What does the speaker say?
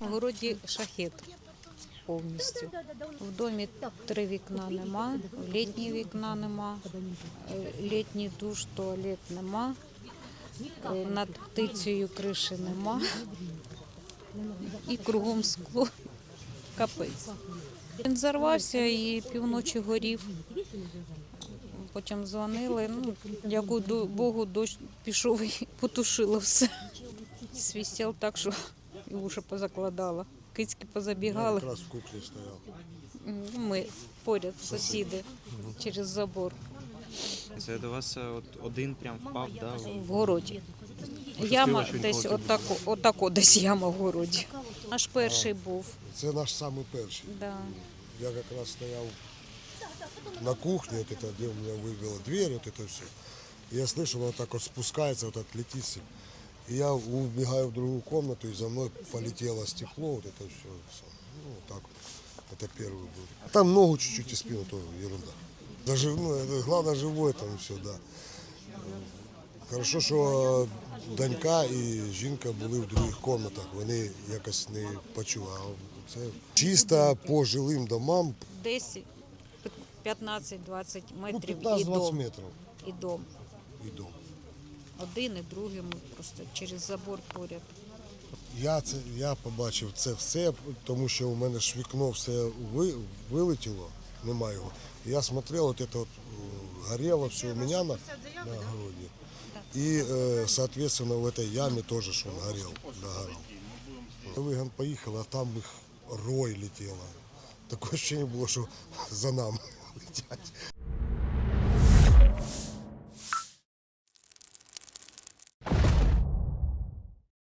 В городі шахет повністю. В домі три вікна нема, літні вікна нема, е, літній душ, туалет нема, е, над птицею криші нема. І кругом скло. Капець. Він зарвався і півночі горів. Потім дзвонили. Ну, дякую Богу, дощ пішов і потушило все. Свістів так, що і уші позакладала. Кицьки позабігали. Якраз в кухні стояв. М, Ми поряд, сусіди, через забор Це до вас е, от один прям впав, да? в- в городі. Яма що він десь коло тебе отако, отако десь яма в городі. Наш перший був. Це наш самий перший. Да. Я якраз стояв на кухне, вот это, где у меня выбила дверь, вот это все. И я слышу, оно так вот спускается, вот так летит. всё. И я убегаю в другую комнату, и за мной полетело стекло, вот это все. Ну, вот так вот. Это первый был. Там ногу чуть-чуть и спину, то ерунда. Даже, ну, это главное живое там все, да. Хорошо, що донька і жінка були в других кімнатах, вони якось не почули. А це чисто по жилим домам, Десь 15-20 ну, метрів і 15-20 дом. метрів І дом. і дом. Один і другий ми просто через забор поряд. Я це я побачив це все, тому що у мене ж вікно все ви, вилетіло, немає його. І я смотрел, вот это вот э, горело все у меня на, на огороде. И, э, соответственно, в этой яме тоже, что он горел, догорал. Виган поїхали, а там їх рой летело. Таке ощущение було, що за нами летять.